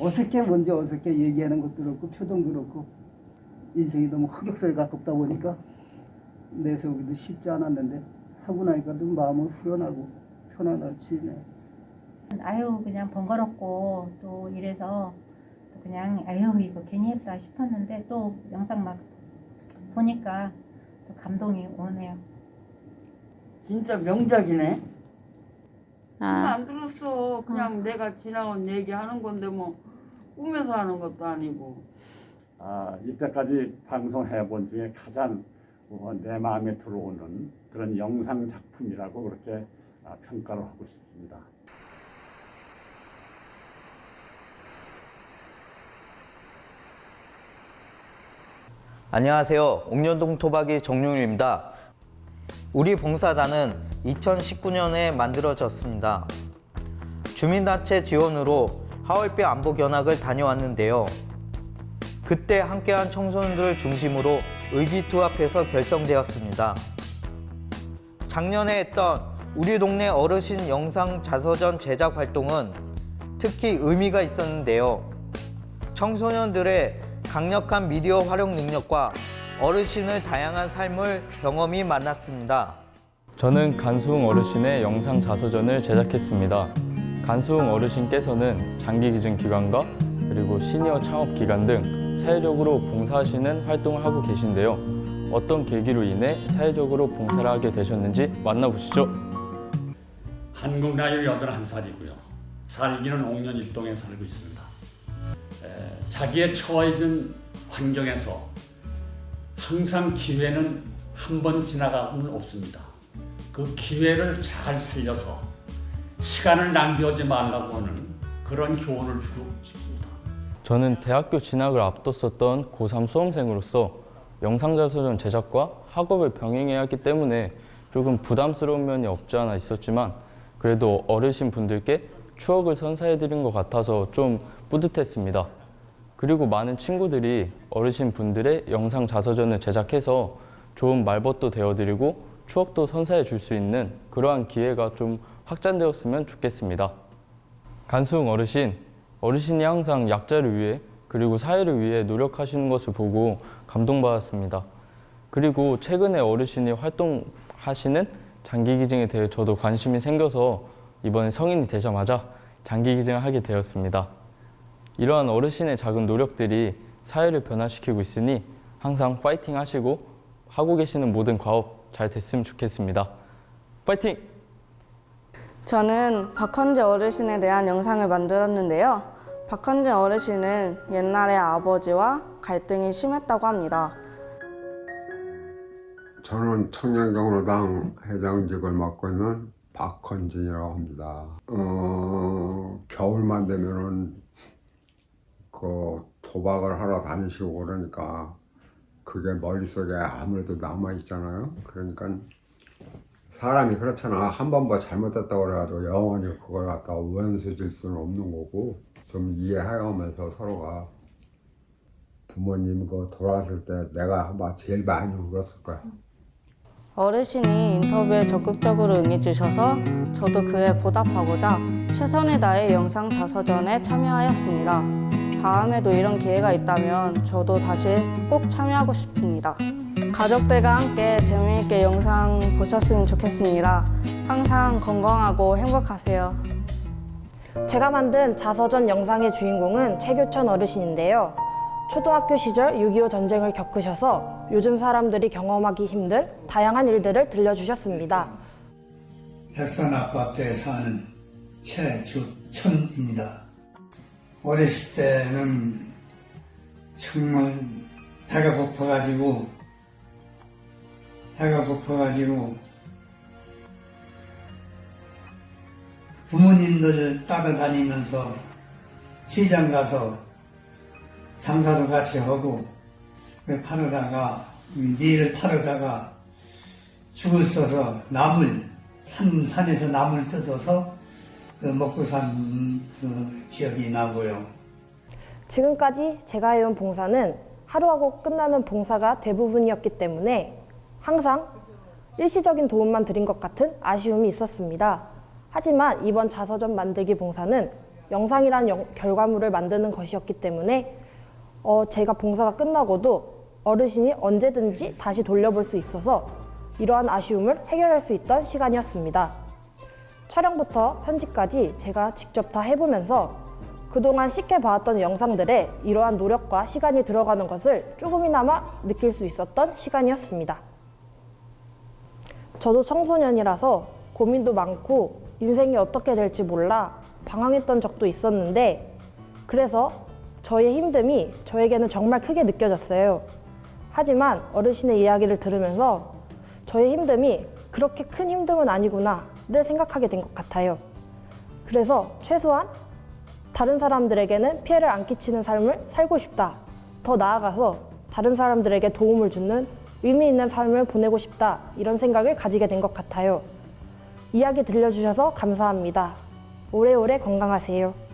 어색해 뭔지 어색해 얘기하는 것도 그렇고 표정도 그렇고 인생이 너무 흑역사에 가깝다 보니까 내세우기도 쉽지 않았는데 하고 나니까 좀 마음은 후련하고 편안해지네. 아유 그냥 번거롭고 또 이래서 또 그냥 아유 이거 괜히 했다 싶었는데 또 영상 막 보니까 또 감동이 오네요. 진짜 명작이네. 아, 안 들었어. 그냥 내가 지나온 얘기 하는 건데 뭐 꿈에서 하는 것도 아니고. 아, 이때까지 방송해 본 중에 가장 어, 내 마음에 들어오는 그런 영상 작품이라고 그렇게 아, 평가를 하고 싶습니다. 안녕하세요. 옥년동 토박이 정용일입니다. 우리 봉사단은 2019년에 만들어졌습니다. 주민단체 지원으로 하월뼈 안보 견학을 다녀왔는데요. 그때 함께한 청소년들을 중심으로 의기투합해서 결성되었습니다. 작년에 했던 우리 동네 어르신 영상 자서전 제작 활동은 특히 의미가 있었는데요. 청소년들의 강력한 미디어 활용 능력과 어르신의 다양한 삶을 경험이 만났습니다. 저는 간수흥 어르신의 영상 자서전을 제작했습니다. 간수흥 어르신께서는 장기 기증 기관과 그리고 시니어 창업 기관 등 사회적으로 봉사하시는 활동을 하고 계신데요. 어떤 계기로 인해 사회적으로 봉사를 하게 되셨는지 만나보시죠. 한국 나이 81살이고요. 살기는 옥년 일동에 살고 있습니다. 에, 자기의 처해진 환경에서 항상 기회는 한 번 지나가면 없습니다. 그 기회를 잘 살려서 시간을 낭비하지 말라고 하는 그런 교훈을 주고 싶습니다. 저는 대학교 진학을 앞뒀었던 고3 수험생으로서 영상자서전 제작과 학업을 병행해야 하기 때문에 조금 부담스러운 면이 없지 않아 있었지만 그래도 어르신 분들께 추억을 선사해 드린 것 같아서 좀 뿌듯했습니다. 그리고 많은 친구들이 어르신 분들의 영상 자서전을 제작해서 좋은 말벗도 되어드리고 추억도 선사해 줄 수 있는 그러한 기회가 좀 확장되었으면 좋겠습니다. 간수흥 어르신, 어르신이 항상 약자를 위해 그리고 사회를 위해 노력하시는 것을 보고 감동받았습니다. 그리고 최근에 어르신이 활동하시는 장기기증에 대해 저도 관심이 생겨서 이번에 성인이 되자마자 장기기증을 하게 되었습니다. 이러한 어르신의 작은 노력들이 사회를 변화시키고 있으니 항상 파이팅 하시고 하고 계시는 모든 과업 잘 됐으면 좋겠습니다. 파이팅! 저는 박헌재 어르신에 대한 영상을 만들었는데요. 박헌재 어르신은 옛날에 아버지와 갈등이 심했다고 합니다. 저는 청년경로당 회장직을 맡고 있는 박헌진이라고 합니다. 어, 겨울만 되면은 그 도박을 하러 다니시고 그러니까 그게 머릿속에 아무래도 남아 있잖아요. 그러니까 사람이 그렇잖아. 한 번 뭐 잘못했다고 그래가지고 영원히 그걸 갖다 원수 질 수는 없는 거고 좀 이해하면서 서로가 부모님 그 돌아왔을 때 내가 아마 제일 많이 울었을 거야. 어르신이 인터뷰에 적극적으로 응해주셔서 저도 그에 보답하고자 최선을 다해 영상 자서전에 참여하였습니다. 다음에도 이런 기회가 있다면 저도 다시 꼭 참여하고 싶습니다. 가족들과 함께 재미있게 영상 보셨으면 좋겠습니다. 항상 건강하고 행복하세요. 제가 만든 자서전 영상의 주인공은 최교천 어르신인데요. 초등학교 시절 6.25 전쟁을 겪으셔서 요즘 사람들이 경험하기 힘든 다양한 일들을 들려주셨습니다. 백산 아파트에 사는 최주천입니다. 어렸을 때는 정말 배가 고파가지고 배가 고파가지고 부모님들 따라다니면서 시장 가서 장사도 같이 하고 그 팔아다가 밀을 팔아다가 죽을 써서 나물 산 산에서 나물 뜯어서 그 먹고 산 그 기억이 나고요. 지금까지 제가 해온 봉사는 하루하고 끝나는 봉사가 대부분이었기 때문에 항상 일시적인 도움만 드린 것 같은 아쉬움이 있었습니다. 하지만 이번 자서전 만들기 봉사는 영상이란 영- 결과물을 만드는 것이었기 때문에 어, 제가 봉사가 끝나고도 어르신이 언제든지 다시 돌려볼 수 있어서 이러한 아쉬움을 해결할 수 있던 시간이었습니다. 촬영부터 편집까지 제가 직접 다 해보면서 그동안 쉽게 봐왔던 영상들에 이러한 노력과 시간이 들어가는 것을 조금이나마 느낄 수 있었던 시간이었습니다. 저도 청소년이라서 고민도 많고 인생이 어떻게 될지 몰라 방황했던 적도 있었는데 그래서 저의 힘듦이 저에게는 정말 크게 느껴졌어요. 하지만 어르신의 이야기를 들으면서 저의 힘듦이 그렇게 큰 힘듦은 아니구나를 생각하게 된 것 같아요. 그래서 최소한 다른 사람들에게는 피해를 안 끼치는 삶을 살고 싶다. 더 나아가서 다른 사람들에게 도움을 주는 의미 있는 삶을 보내고 싶다. 이런 생각을 가지게 된 것 같아요. 이야기 들려주셔서 감사합니다. 오래오래 건강하세요.